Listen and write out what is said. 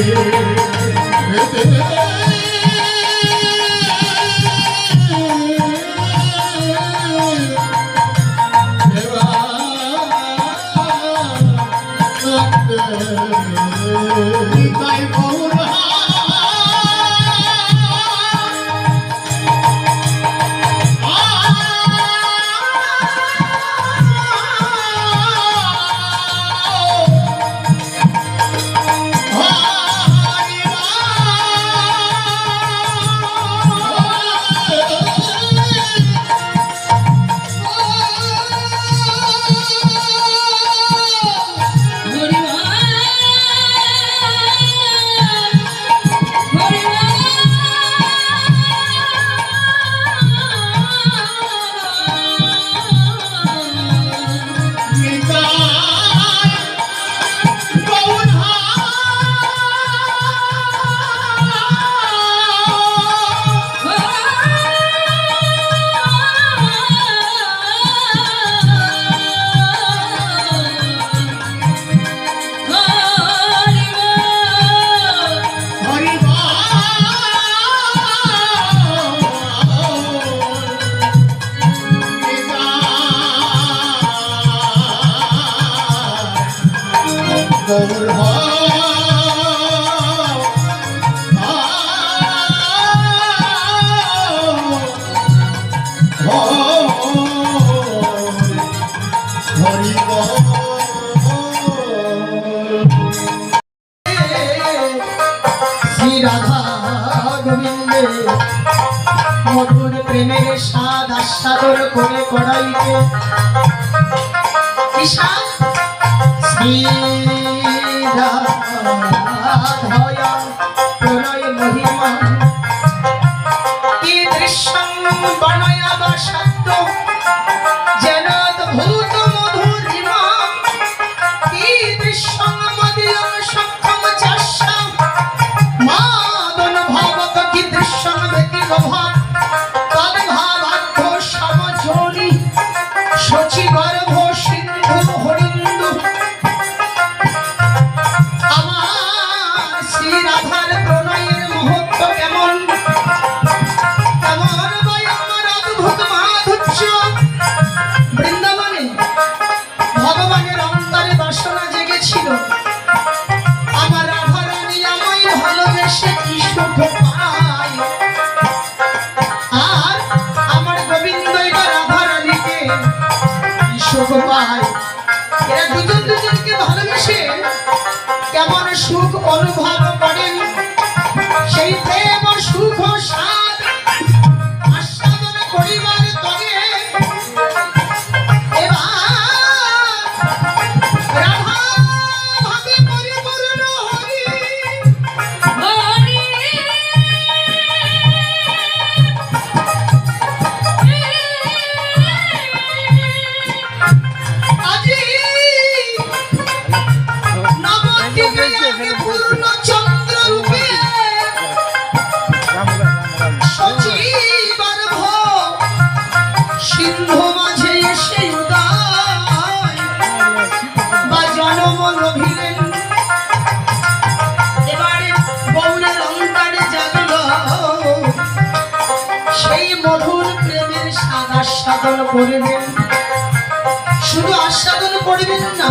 Hey, hey, hey, hey. গোবিন্দে। মধুর প্রেমের স্বাদ আস্বাদর করে কড়াইতে প্রণয় মহিমা। কি দৃশ্যং বনয়াবা শব্দ সুখ কেমন সুখ অনুভব সিন্ধু মাঝে বা জনম রভিলেন এবারে জাগল। সেই মধুর প্রেমের স্বাদ আস্বাদন করবেন শুধু আস্বাদন করবেন না